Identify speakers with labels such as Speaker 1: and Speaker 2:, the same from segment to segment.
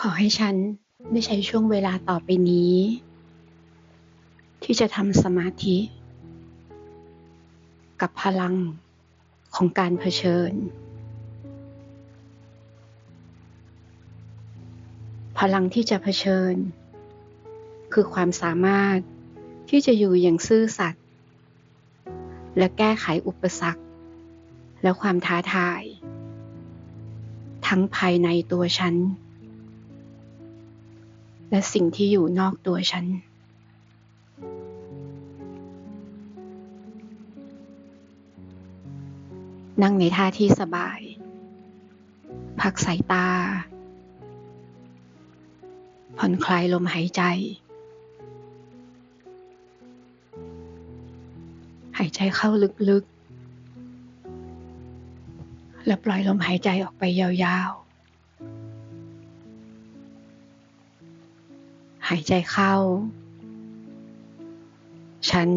Speaker 1: ขอให้ฉันได้ใช้ช่วงเวลาต่อไปนี้ ที่จะทำสมาธิ กับพลังของการเผชิญ พลังที่จะเผชิญ คือความสามารถที่จะอยู่อย่างซื่อสัตย์และแก้ไขอุปสรรค และความท้าทาย ทั้งภายในตัวฉัน และสิ่งที่อยู่นอกตัวฉัน นั่งในท่าที่สบาย พักสายตา ผ่อนคลายลมหายใจ หายใจเข้าลึกๆ แล้วปล่อยลมหายใจออกไปยาวๆ หายใจเข้า ฉัน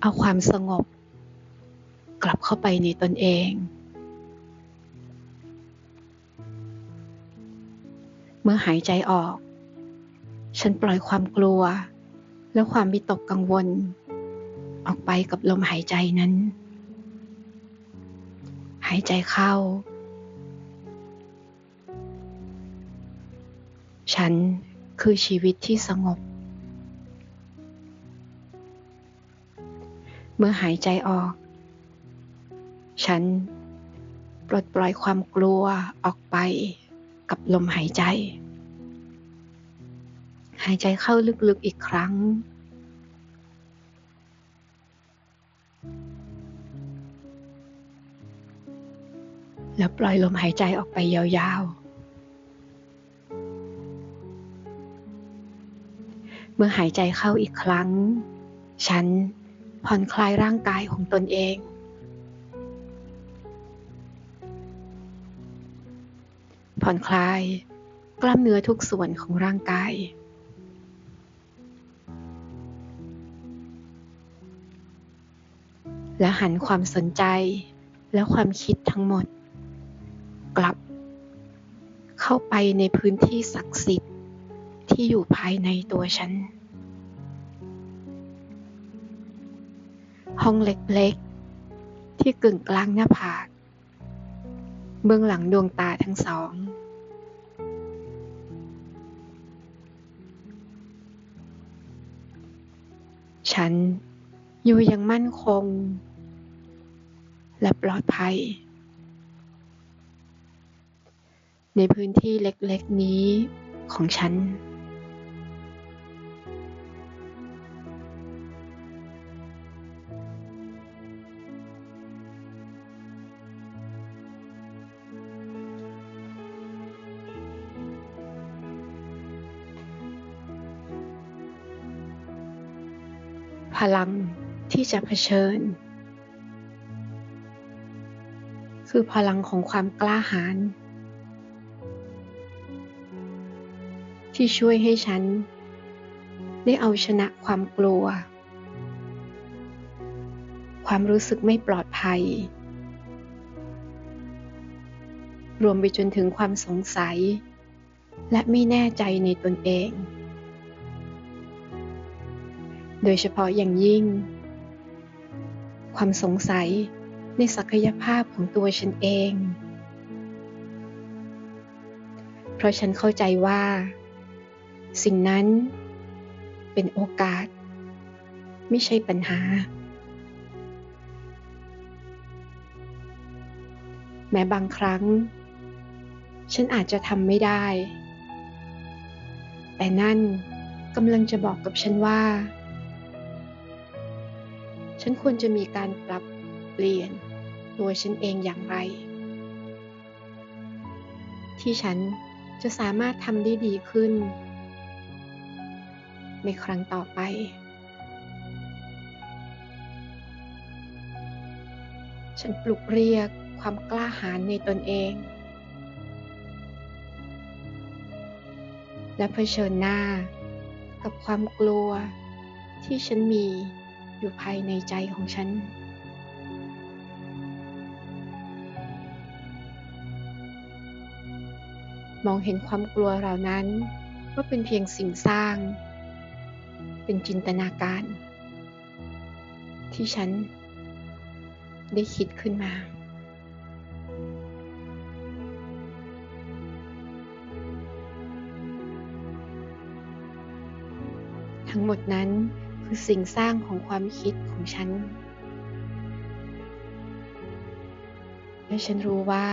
Speaker 1: เอาความสงบ กลับเข้าไปในตนเอง เมื่อหายใจออก ฉันปล่อยความกลัว และความวิตกกังวล ออกไปกับลมหายใจนั้น หายใจเข้า ฉันคือชีวิตที่สงบ เมื่อหายใจออก ฉันปลดปล่อยความกลัวออกไปกับลมหายใจ หายใจเข้าลึกๆอีกครั้ง แล้วปล่อยลมหายใจออกไปยาวๆ เมื่อหายใจเข้าอีกครั้ง ฉันผ่อนคลายร่างกายของตนเอง ผ่อนคลายกล้ามเนื้อทุกส่วนของร่างกาย และหันความสนใจและความคิดทั้งหมด กลับเข้าไปในพื้นที่ศักดิ์สิทธิ์ ที่อยู่ภายในตัวฉัน ห้องเล็กๆ ที่กึ่งกลางหน้าผาก เบื้องหลังดวงตาทั้งสอง ฉันอยู่อย่างมั่นคง และปลอดภัย ในพื้นที่เล็กๆนี้ของฉัน พลังที่จะเผชิญ คือพลังของความกล้าหาญที่ช่วยให้ฉัน ได้เอาชนะความกลัว ความรู้สึกไม่ปลอดภัย รวมไปจนถึงความสงสัย และไม่แน่ใจในตนเอง โดยเฉพาะอย่างยิ่ง ความสงสัยในศักยภาพของตัวฉันเอง เพราะฉันเข้าใจว่า สิ่งนั้นเป็นโอกาส ไม่ใช่ปัญหา แม้บางครั้ง ฉันอาจจะทำไม่ได้ แต่นั่นกำลังจะบอกกับฉันว่า ฉันควรจะมีการปรับเปลี่ยนตัวฉันเองอย่างไร ที่ฉันจะสามารถทำได้ดีขึ้น ในครั้งต่อไป ฉันปลุกเรียกความกล้าหาญในตนเอง และเผชิญหน้ากับความกลัวที่ฉันมี อยู่ภายในใจของฉัน มองเห็นความกลัวเหล่านั้นว่าเป็นเพียงสิ่งสร้าง เป็นจินตนาการ ที่ฉันได้คิดขึ้นมาทั้งหมดนั้น คือสิ่งสร้างของความคิดของฉัน และฉันรู้ว่า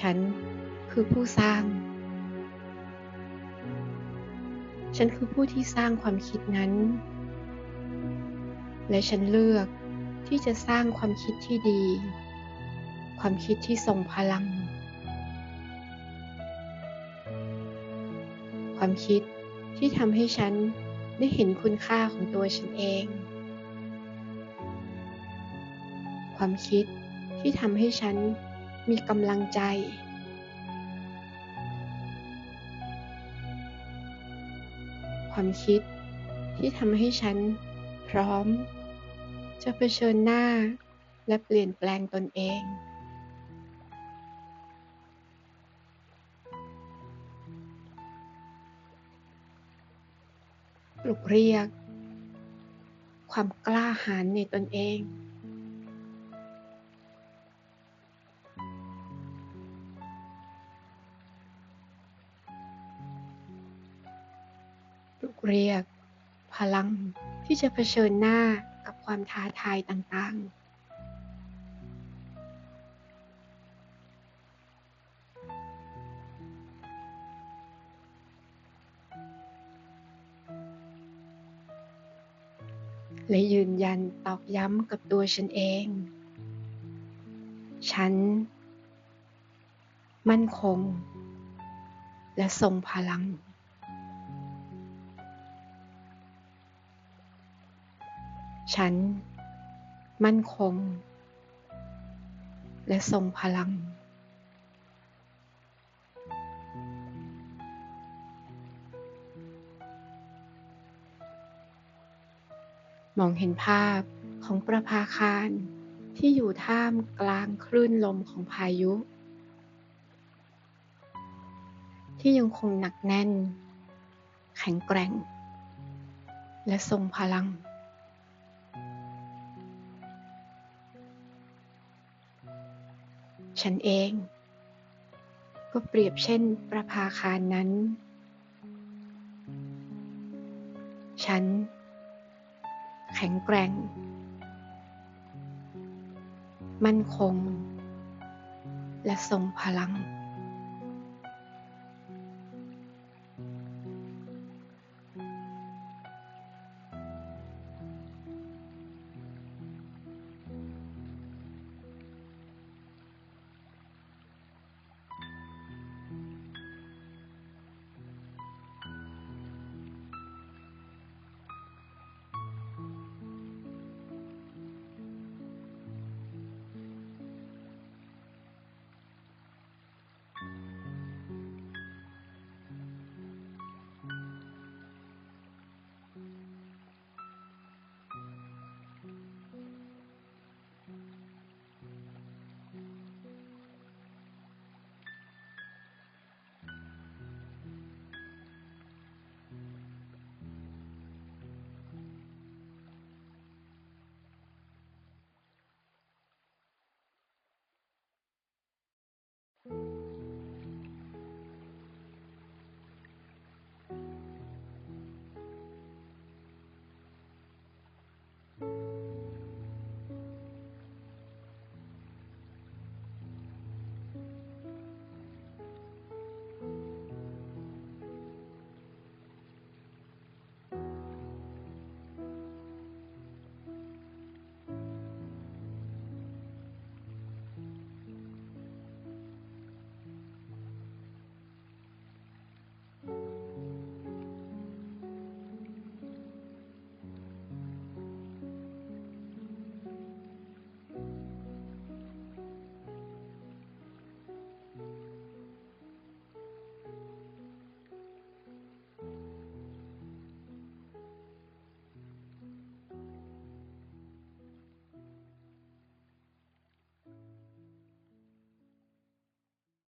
Speaker 1: ฉันคือผู้สร้าง ฉันคือผู้ที่สร้างความคิดนั้น และฉันเลือกที่จะสร้างความคิดที่ดี ความคิดที่ทรงพลัง ความคิดที่ทำให้ฉัน ได้เห็นคุณค่าของตัวฉันเอง ความคิดที่ทำให้ฉันมีกำลังใจ ความคิดที่ทำให้ฉันพร้อม จะเผชิญหน้าและเปลี่ยนแปลงตนเอง ลุกเรียก ความกล้าหาญในตนเอง ปลุกเรียก พลังที่จะเผชิญหน้ากับความท้าทายต่างๆ และยืนยันตอกย้ำกับตัวฉันเอง ฉัน มั่นคง และทรงพลัง ฉัน มั่นคง และทรงพลัง มองเห็นภาพของประภาคารที่อยู่ท่ามกลางคลื่นลมของพายุ ที่ยังคงหนักแน่น แข็งแกร่ง และทรงพลัง ฉันเอง ก็เปรียบเช่นประภาคารนั้น ฉัน แข็งแกร่ง มั่นคง และทรงพลัง